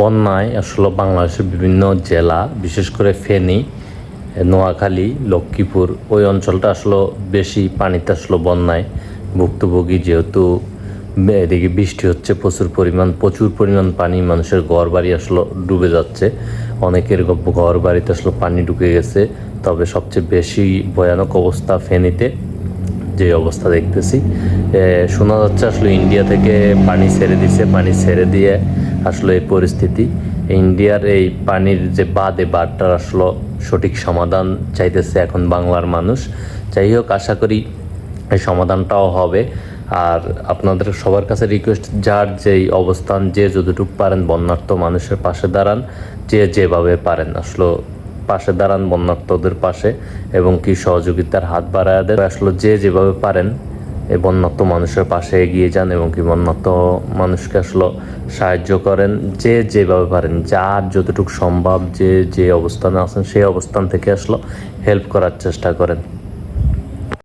বন্যায় আসলে বাংলাদেশের বিভিন্ন জেলা, বিশেষ করে ফেনী, নোয়াখালী, লক্ষ্মীপুর, ওই অঞ্চলটা আসলে বেশি পানিতে আসলো বন্যায় ভুক্তভোগী যেহেতু এদিকে বৃষ্টি হচ্ছে, প্রচুর পরিমাণ প্রচুর পরিমাণ পানি, মানুষের ঘর বাড়ি আসলে ডুবে যাচ্ছে। অনেকের ঘর বাড়িতে আসলে পানি ঢুকে গেছে। তবে সবচেয়ে বেশি ভয়ানক অবস্থা ফেনীতে। যে অবস্থা দেখতেছি। শোনা যাচ্ছে আসলে ইন্ডিয়া থেকে পানি ছেড়ে দিছে, পানি ছেড়ে দিয়ে আসলে এই পরিস্থিতি। ইন্ডিয়ার এই পানির যে বাদ এই বাদটার আসলে সঠিক সমাধান চাইতেছে এখন বাংলার মানুষ। যাই হোক, আশা করি এই সমাধানটাও হবে। আর আপনাদের সবার কাছে রিকোয়েস্ট যার যেই অবস্থান, যে যতটুকু পারেন বন্যার্থ মানুষের পাশে দাঁড়ান, যে যেভাবে পারেন আসলে পাশে দাঁড়ান বন্যাত্মদের পাশে এবং কি সহযোগিতার হাত বাড়ায় দেন। আসলে যে যেভাবে পারেন এই বন্যাত্ম মানুষের পাশে এগিয়ে যান এবং কি বন্যাত্ম মানুষকে আসলে সাহায্য করেন। যে যেভাবে পারেন, যার যতটুকু সম্ভব যে যে অবস্থানে আছেন সেই অবস্থান থেকে আসলে হেল্প করার চেষ্টা করেন।